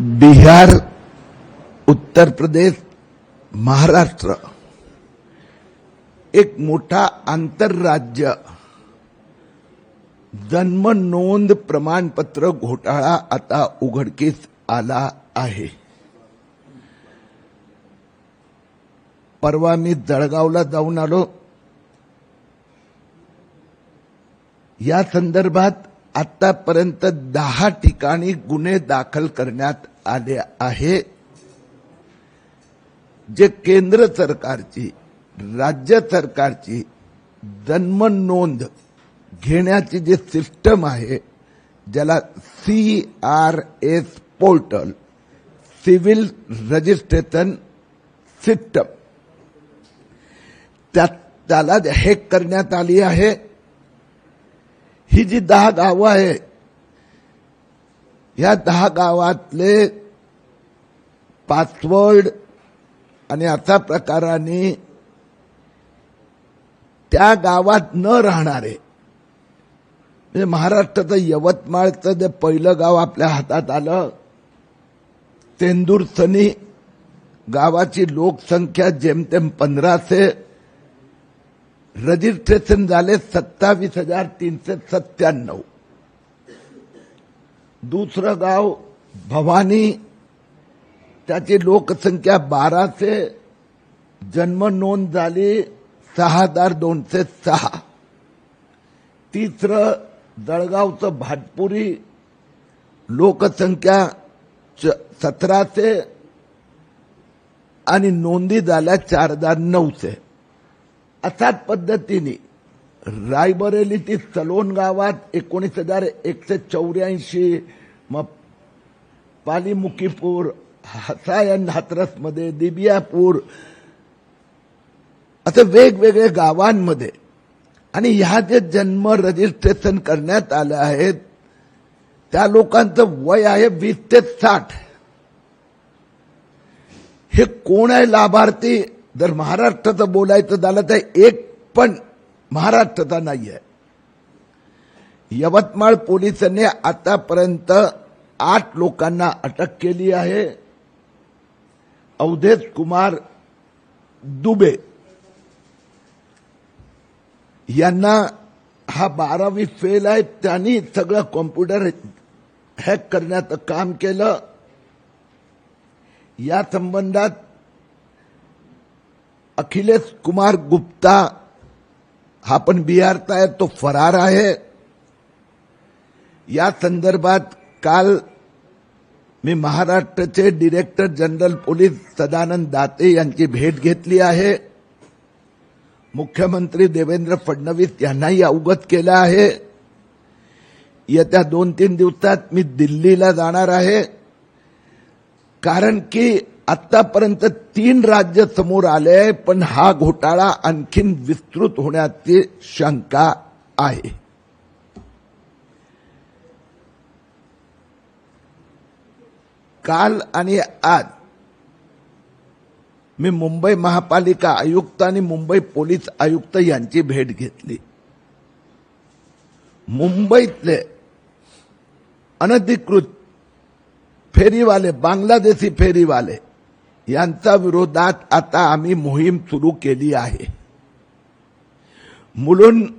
बिहार उत्तर प्रदेश महाराष्ट्र एक मोठा आंतरराज्य. जन्म नोंद प्रमाणपत्र घोटाळा आता उघडकीस आला आहे. परवा मी जळगावला जाऊन आलो. या संदर्भात आतापर्यंत दहा ठिकाणी गुन्हे दाखल करण्यात आले आहे. जे केंद्र सरकारची राज्य सरकारची जन्म नोंद घेण्याची जी सिस्टम आहे ज्याला C R S portal civil registration system त्याला हॅक करण्यात आली आहे. ही जी दहा गावं आहे या दहा गावातले पासवर्ड आणि अशा प्रकाराने त्या गावात न राहणारे म्हणजे महाराष्ट्राचं यवतमाळचं जे पहिलं गाव आपल्या हातात आलं तेंदूरसनी गावाची लोकसंख्या जेमतेम पंधराशे रजिस्ट्रेशन झाले सत्तावीस हजार तीनशे सत्त्याण्णव. दुसरं गाव भवानी त्याची लोकसंख्या बाराशे जन्म नोंद झाली सहा हजार दोनशे सहा. तिसरं जळगावचं भाटपुरी लोकसंख्या सतराशे आणि नोंदी झाल्या चार हजार नऊशे. अशाच पद्धतीने रायबरेलीतील सलोन गावात एकोणीस हजार एकशे चौऱ्याऐंशी मग पालीमुखीपूर हसायन हाथरसमध्ये दिबियापूर असे वेगवेगळ्या गावांमध्ये. आणि ह्या जे जन्म रजिस्ट्रेशन करण्यात आले आहेत त्या लोकांचं वय आहे वीस ते साठ. हे कोण आहे लाभार्थी? जर महाराष्ट्राचं बोलायचं झालं तर एक पण महाराष्ट्राचा नाही आहे यवतमाळ पोलिसांनी आतापर्यंत आठ लोकांना अटक केली आहे. अवधेश कुमार दुबे यांना हा बारावी फेल आहे. त्यांनी सगळं कॉम्प्युटर हॅक करण्याचं काम केलं. या संबंधात अखिलेश कुमार गुप्ता हा पण बिहारचा आहे तो फरार आहे. या संदर्भात काल मी महाराष्ट्राचे director general police Sadanand Date यांची भेट घेतली आहे. मुख्यमंत्री देवेंद्र फडणवीस यांनाही अवगत केलं आहे. येत्या दोन तीन दिवसात मी दिल्लीला जाणार आहे. कारण की आतापर्यंत तीन राज्य समोर आले पण हा घोटाळा आणखीन विस्तृत होण्याची शंका आहे. काल आणि आज मी मुंबई महापालिका आयुक्त आणि मुंबई पोलीस आयुक्त यांची भेट घेतली. मुंबईतले अनधिकृत फेरीवाले बांगलादेशी फेरीवाले यांच्या विरोधात आता आम्ही मोहीम सुरू केली आहे. मुलून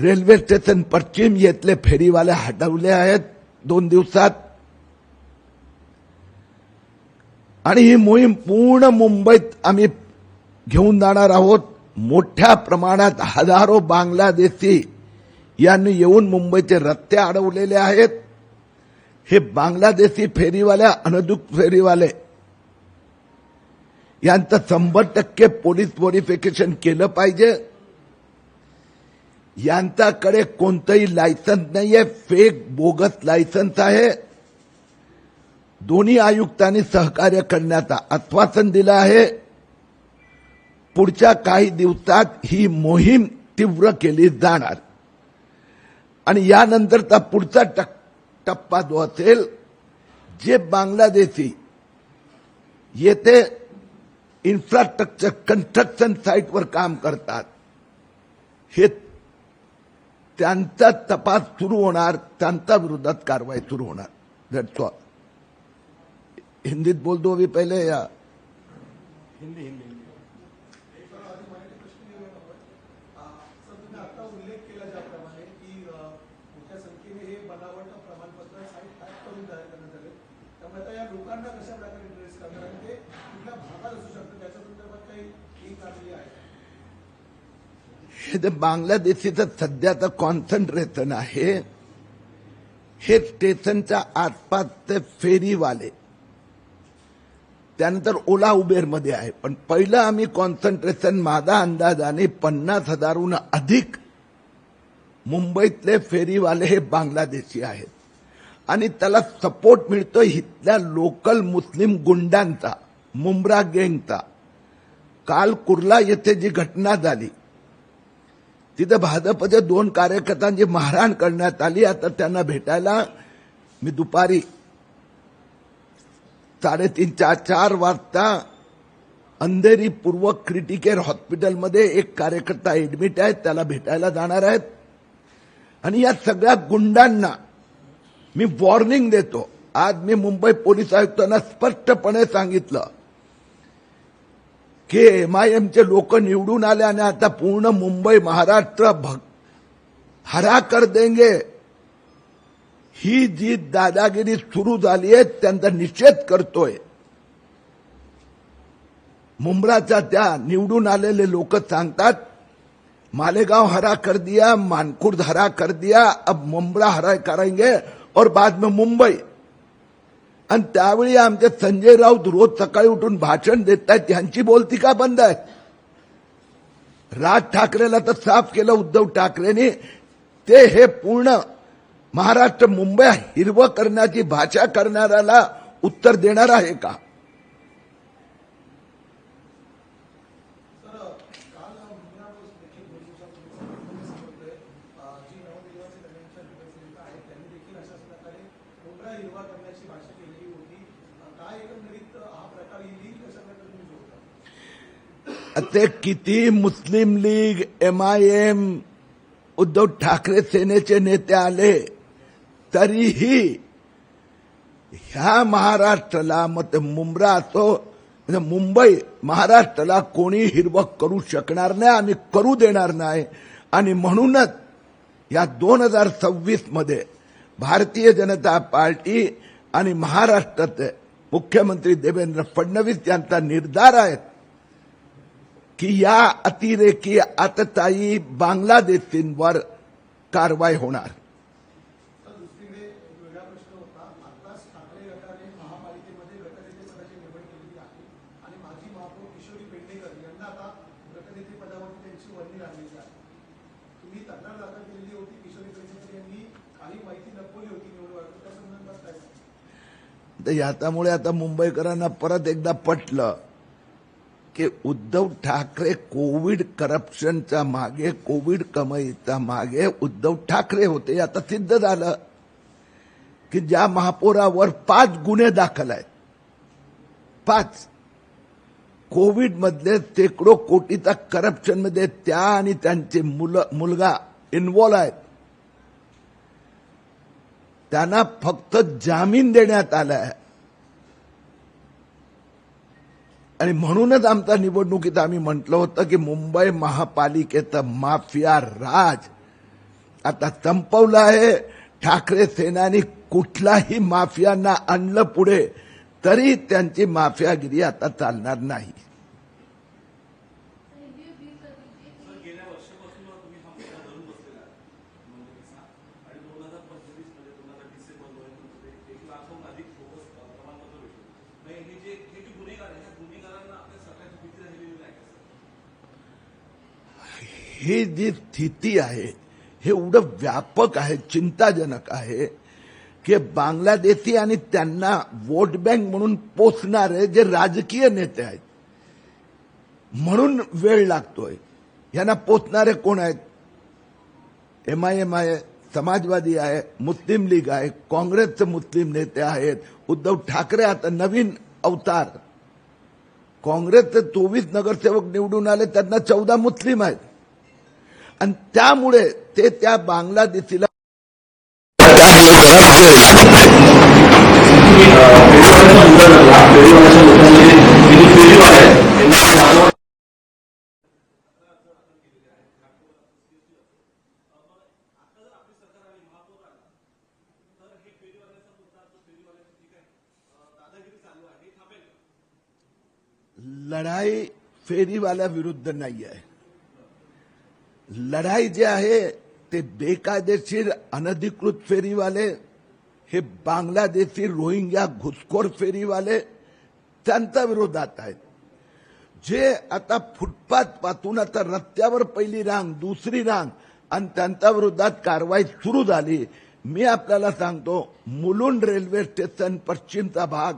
रेल्वे स्टेशन पश्चिम येथले फेरीवाले हटवले आहेत दोन दिवसात. आणि ही मोहीम पूर्ण मुंबईत आम्ही घेऊन जाणार आहोत. मोठ्या प्रमाणात हजारो बांगलादेशी यांनी येऊन मुंबईचे रस्ते अडवलेले आहेत. हे बांगलादेशी फेरीवाल्या अनधिक फेरीवाले यांचं शंभर टक्के पोलीस व्हेरिफिकेशन केलं पाहिजे. यांच्याकडे कोणतंही लायसन्स नाहीये फेक बोगस लायसन्स आहे. दोन्ही आयुक्तांनी सहकार्य करण्याचा आश्वासन दिलं आहे. पुढच्या काही दिवसात ही मोहीम तीव्र केली जाणार. आणि यानंतरचा पुढचा टक- टप्पा जो असेल जे बांगलादेशी येते इन्फ्रास्ट्रक्चर कन्स्ट्रक्शन साईटवर काम करतात. हे त्यांचा तपास सुरू होणार त्यांच्या विरोधात कारवाई सुरू होणार. दॅट्स ऑल हिंदीत बोलतो मी पहिले या. हिंदी हिंदी हिंदी सर तुम्ही आता उल्लेख केला ज्याप्रमाणे की अ, मोठ्या संख्येने हे बनावट प्रमाणपत्र साईट हॅक करून तयार करण्यात आले त्यामुळे आता या लोकांना कशा प्रकारे ट्रेस करणार आणि ते कुठल्या भागात असू शकतं त्याच्या संदर्भात काही लिंक आलेली आहे हे जे बांगलादेशीचं सध्याचं कॉन्सन्ट्रेशन आहे. हे स्टेशनच्या आसपासचे फेरीवाले. त्यानंतर ओला उबेरमध्ये आहे. पण पहिलं आम्ही कॉन्सन्ट्रेशन माझा अंदाजाने पन्नास हजारहून अधिक मुंबईतले फेरीवाले हे बांगलादेशी आहेत. आणि त्याला सपोर्ट मिळतो इथल्या लोकल मुस्लिम गुंडांचा मुंब्रा गँगचा. काल कुर्ला येथे जी घटना झाली तिथं भाजपच्या दोन कार्यकर्त्यांची मारहाण करण्यात आली आता त्यांना भेटायला मी दुपारी साडेतीन चार चार वाजता अंधेरी पूर्व क्रिटिकेअर हॉस्पिटलमध्ये एक कार्यकर्ता ऍडमिट आहे त्याला भेटायला जाणार आहेत. आणि या सगळ्या गुंडांना मी वॉर्निंग देतो. आज मी मुंबई पोलीस आयुक्तांना स्पष्टपणे सांगितलं की एमआयएमचे लोक निवडून आले आणि आता पूर्ण मुंबई महाराष्ट्र भग हरा कर देंगे. ही जी दादागिरी सुरू झाली आहे त्यांचा निषेध करतोय. मुंबराच्या त्या निवडून आलेले लोक सांगतात मालेगांव हरा कर दिया मानखुर्द हरा कर दिया अब मुंबरा हरा करेंगे और बाद में मुंबई. आणि त्यावेळी आमचे संजय राऊत रोज सकाळी उठून भाषण देत आहेत. त्यांची बोलती का बंद आहे राज ठाकरेला तर साफ केलं उद्धव ठाकरेंनी. ते हे पूर्ण महाराष्ट्र मुंबई हिरवं करण्याची भाषा करणाऱ्याला उत्तर देणार आहे का तर काल मुंब्रा देखील दोन दिवसापूर्वी समजतोय जी नवनिर्वाचित त्यांच्या शिवसेनेचा आहे त्यांनी देखील अशाच प्रकारे मुंब्रा हिरवा करण्याची भाषा केलेली होती अ, काय एकंदरीत हा प्रकार ही लिंक कशा प्रकारे तुम्ही जोडता ते किती Muslim League M I M Uddhav Thackeray सेनेचे नेते आले. तरीही ह्या महाराष्ट्राला मग ते मुंब्रा असो म्हणजे मुंबई महाराष्ट्राला कोणी हिरवं करू शकणार नाही आणि करू देणार नाही. आणि म्हणूनच या दोन हजार सव्वीसमध्ये भारतीय जनता पार्टी आणि महाराष्ट्राचे मुख्यमंत्री देवेंद्र फडणवीस यांचा निर्धार आहे. की या अतिरेकी आतताई बांगलादेशींवर कारवाई होणार. तर याच्यामुळे आता मुंबईकरांना परत एकदा पटलं. की उद्धव ठाकरे कोविड करप्शनच्या मागे कोविड कमाईच्या मागे उद्धव ठाकरे होते. आता सिद्ध झालं की ज्या महापौरावर पाच गुन्हे दाखल आहेत. पाच. कोविड मधले शेकडो कोटीचा करप्शनमध्ये त्या आणि त्यांचे मुलं मुलगा इन्वॉल्व्ह आहेत. त्यांना फक्त जामीन देण्यात आला आहे आणि म्हणूनच आमच्या निवडणुकीत आम्ही म्हटलं होतं की मुंबई महापालिकेचं माफिया राज आता संपवलं आहे. ठाकरे सेनानी कुठलाही माफियांना आणलं पुढे तरी त्यांची माफियागिरी आता चालणार नाही सर गेल्या वर्षापासून तुम्ही हा मुद्दा धरून बसलेला आहे निवडणुकीचा आणि दोन हजार पंचवीसमध्ये दोन हजार डिसेंबर नोव्हेंबरमध्ये एक लाखहून अधिक फोकस प्रमाणपत्र भेटले मग हे जे हे जे गुन्हेगार आहे ह्या गुन्हेगारांना आपल्या सरकारची भीती राहिलेली नाही का सर ही जी स्थिती आहे हे एवढं व्यापक आहे चिंताजनक आहे की बांगलादेशी आणि त्यांना वोट बँक म्हणून पोचणारे जे राजकीय नेते आहेत म्हणून वेळ लागतोय. यांना पोचणारे कोण आहेत? M I M I Samajwadi आहे मुस्लिम लीग आहे काँग्रेसचे मुस्लिम नेते आहेत उद्धव ठाकरे आता नवीन अवतार. काँग्रेसचे चोवीस नगरसेवक निवडून आले त्यांना चौदा मुस्लिम आहेत. आणि त्यामुळे ते त्या बांगलादेशीला त्यामुळे लढाई फेरीवाल्या विरुद्ध नाही आहे लढाई जे आहे ते बेकायदेशीर अनधिकृत फेरीवाले हे बांगलादेशी रोहिंग्या घुसखोर फेरीवाले त्यांच्या विरोधात आहेत. जे आता फुटपाथपासून आता रस्त्यावर पहिली रांग दुसरी रांग आणि त्यांच्या विरोधात कारवाई सुरू झाली. मी आपल्याला सांगतो मुलुंड रेल्वे स्टेशन पश्चिमचा भाग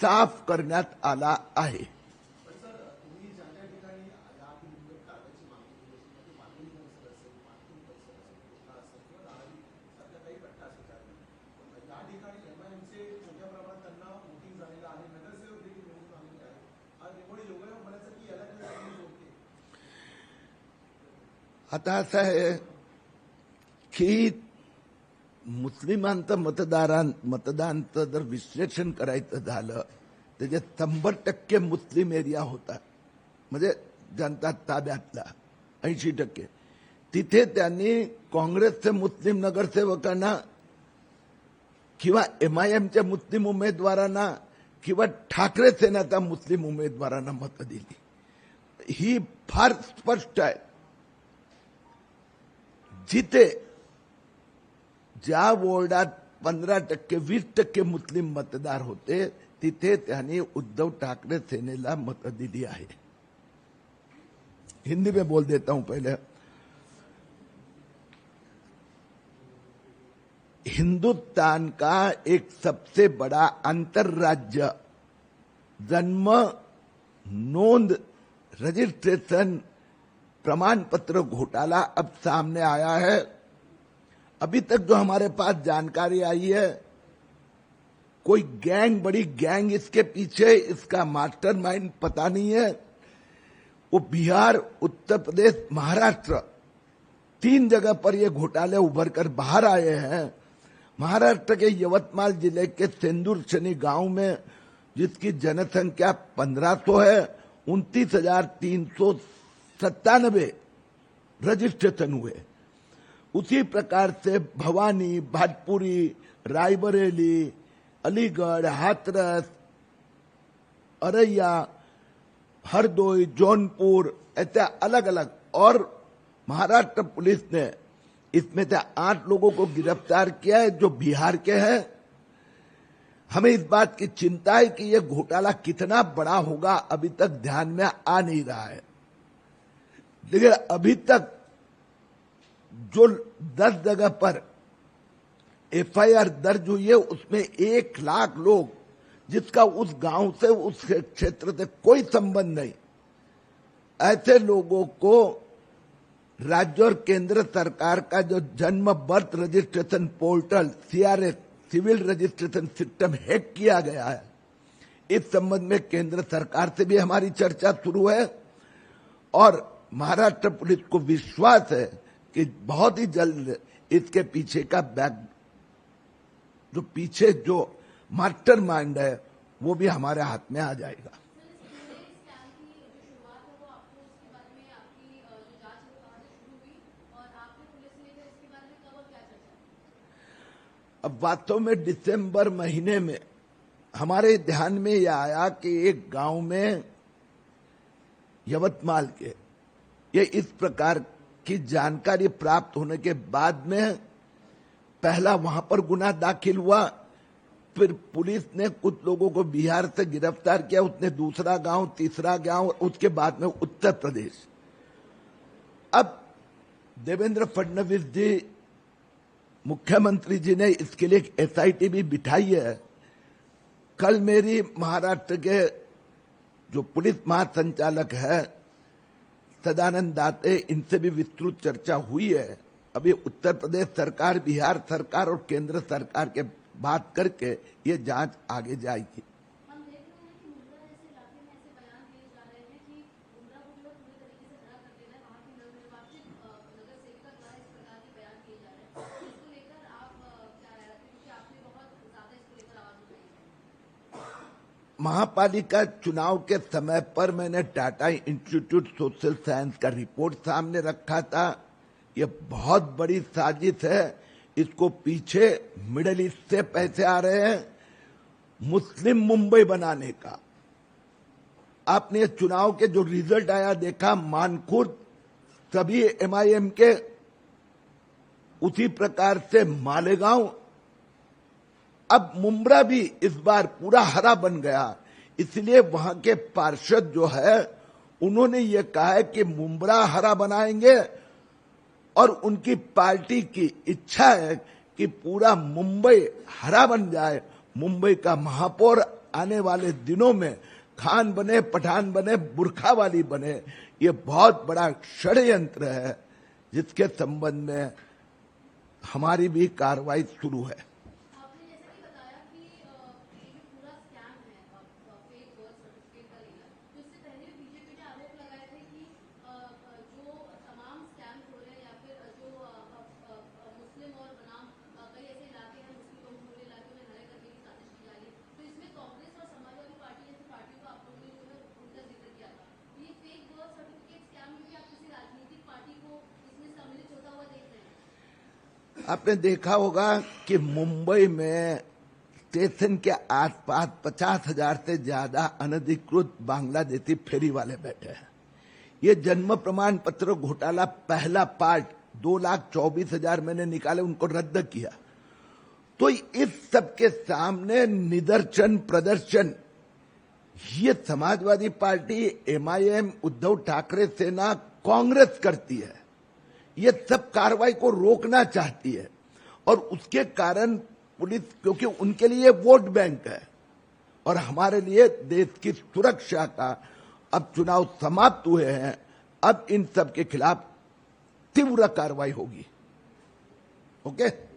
साफ करण्यात आला आहे या ठिकाणी एमआयएमचे मोठ्या प्रमाणात त्यांना वोटिंग झालेलं आहे नगरसेवक देखील निवडून आलेले आहे आज त्यामुळे योगायोग म्हणायचं की याला काही जोडते आता असं आहे की मुस्लिमांचं मतदारां मतदानचं जर विश्लेषण करायचं झालं त्याचे शंभर टक्के मुस्लिम एरिया होता. म्हणजे जनता ताब्यातला ऐंशी टक्के. तिथे त्यांनी काँग्रेसचे मुस्लिम नगरसेवकांना किंवा एमआयएमच्या मुस्लिम उमेदवारांना किंवा ठाकरे सेनाच्या मुस्लिम उमेदवारांना मतं दिली. ही फार स्पष्ट आहे. जिथे ज्या वॉर्डात पंधरा टक्के वीस टक्के मुस्लिम मतदार होते, तिथे त्यांनी उद्धव ठाकरे सेनेला मतं दिली आहे. हिंदी में बोल देता हूँ पहले. हिंदुस्तान का एक सबसे बड़ा अंतर्राज्य, जन्म नोंद रजिस्ट्रेशन प्रमाण पत्र घोटाला अब सामने आया है। अभी तक जो हमारे पास जानकारी आई है, कोई गैंग, बड़ी गैंग इसके पीछे, इसका मास्टरमाइंड पता नहीं है। वो बिहार, उत्तर प्रदेश, महाराष्ट्र, तीन जगह पर ये घोटाले उभर कर बाहर आए हैं। महाराष्ट्र के यवतमाल ज़िले के सेंदूर शनि गाँव में, जिसकी जनसंख्या 1500 है, उनतीस हज़ार तीन सौ सत्तानबे रजिस्ट्रेशन हुए। उसी प्रकार से भवानी भाटपुरी रायबरेली, अलीगढ़, हाथरस अरैया हरदोई, जौनपुर, ऐसे अलग अलग और महाराष्ट्र पुलिस ने इसमें से आठ लोगों को गिरफ़्तार किया है, जो बिहार के हैं। हमें इस बात की चिंता है कि यह घोटाला कितना बड़ा होगा, अभी तक ध्यान में आ नहीं रहा है। लेकिन अभी तक जो दस जगह पर एफआईआर दर्ज हुई है, उसमें एक लाख लोग जिसका उस गाँव से उस क्षेत्र से कोई संबंध नहीं। ऐसे लोगों को राज्य और केंद्र सरकार का जो जन्म, birth registration portal CRS civil registration system hack KIA गया है। इस संबंध में केंद्र सरकार से भी हमारी चर्चा शुरू है और महाराष्ट्र पुलिस को विश्वास है कि बहुत ही जल्द इसके पीछे का बैक जो पीछे जो मास्टर माइंड है, वो भी हमारे हाथ में आ जाएगा। अब वास्तव में दिसंबर महीने में हमारे ध्यान में यह आया कि एक गाँव में यवतमाल के ये इस प्रकार की जानकारी प्राप्त होने के बाद में पहला वहाँ पर गुना दाखिल हुआ। फिर पुलिस ने कुछ लोगों को बिहार से गिरफ़्तार किया, उसने दूसरा गाँव, तीसरा गाँव, उसके बाद में उत्तर प्रदेश। अब देवेंद्र फडणवीस जी, मुख्यमंत्री जी ने इसके लिए एक एसआईटी भी बिठाई है। कल मेरी महाराष्ट्र के जो पुलिस महासंचालक है सदानंद दाते इनसे भी विस्तृत चर्चा हुई है। अभी उत्तर प्रदेश सरकार बिहार सरकार और केंद्र सरकार के बात करके ये जांच आगे जाएगी। महापालिका चुनाव के समय पर मैंने टाटा इंस्टीट्यूट सोशल साइंस का रिपोर्ट सामने रखा था। ये बहुत बड़ी साजिश है। इसको पीछे मिडल ईस्ट से पैसे आ रहे हैं मुस्लिम मुंबई बनाने का। आपने चुनाव के जो रिज़ल्ट आया देखा मानखुर्द सभी एमआईएम के उसी प्रकार से मालेगांव अब मुमरा भी इस बार पूरा हरा बन गया। इसलिए वहाँ के पार्षद जो है, उन्होंने ये कहा है कि मुमरा हरा बनाएँगे और उनकी पार्टी की इच्छा है कि पूरा मुंबई हरा बन जाए। मुंबई का महापौर आने वाले दिनों में खान बने, पठान बने, बुरखा वाली बने, ये बहुत बड़ा षडयंत्र है, जिसके संबंध में हमारी भी कार्रवाई शुरू है आपने जैसा कि बताया कि अ, ये जो पूरा स्कैम है फेक बर्थ सर्टिफिकेट का लेना तो इससे पहले बीजेपी ने आरोप लगाए थे कि अ, अ, जो तमाम स्कैम हो रहे हैं या फिर जो अ, अ, अ, मुस्लिम और बनाम अ, कई ऐसे इलाके हैं मुस्लिम बहुमूल्य इलाके में हरे करने की साजिश की जा रही है तो इसमें कांग्रेस और समाजवादी पार्टी जैसी पार्टियों का आप लोगों ने जो है उनका ज़िक्र किया था तो ये फेक बर्थ सर्टिफिकेट स्कैम में भी आप किसी राजनीतिक पार्टी को इसमें सम्मिलित होता हुआ देख रहे हैं आपने देखा होगा कि मुंबई में स्टेशन के आसपास पचास हज़ार से ज़्यादा अनधिकृत बांग्लादेशी फेरी वाले बैठे हैं। ये जन्म प्रमाण पत्र घोटाला पहला पार्ट दो लाख चौबीस हज़ार मैंने निकाले, उनको रद्द किया। तो इस सब के सामने निदर्शन, प्रदर्शन, ये समाजवादी पार्टी एमआईएम उद्धव ठाकरे सेना कांग्रेस करती है। ये सब कार्रवाई को रोकना चाहती है। और उसके कारण पुलिस, क्योंकि उनके लिए वोट बैंक है, और हमारे लिए देश की सुरक्षा का अब चुनाव समाप्त हुए हैं, अब इन सब के खिलाफ तीव्र कार्रवाई होगी। ओके?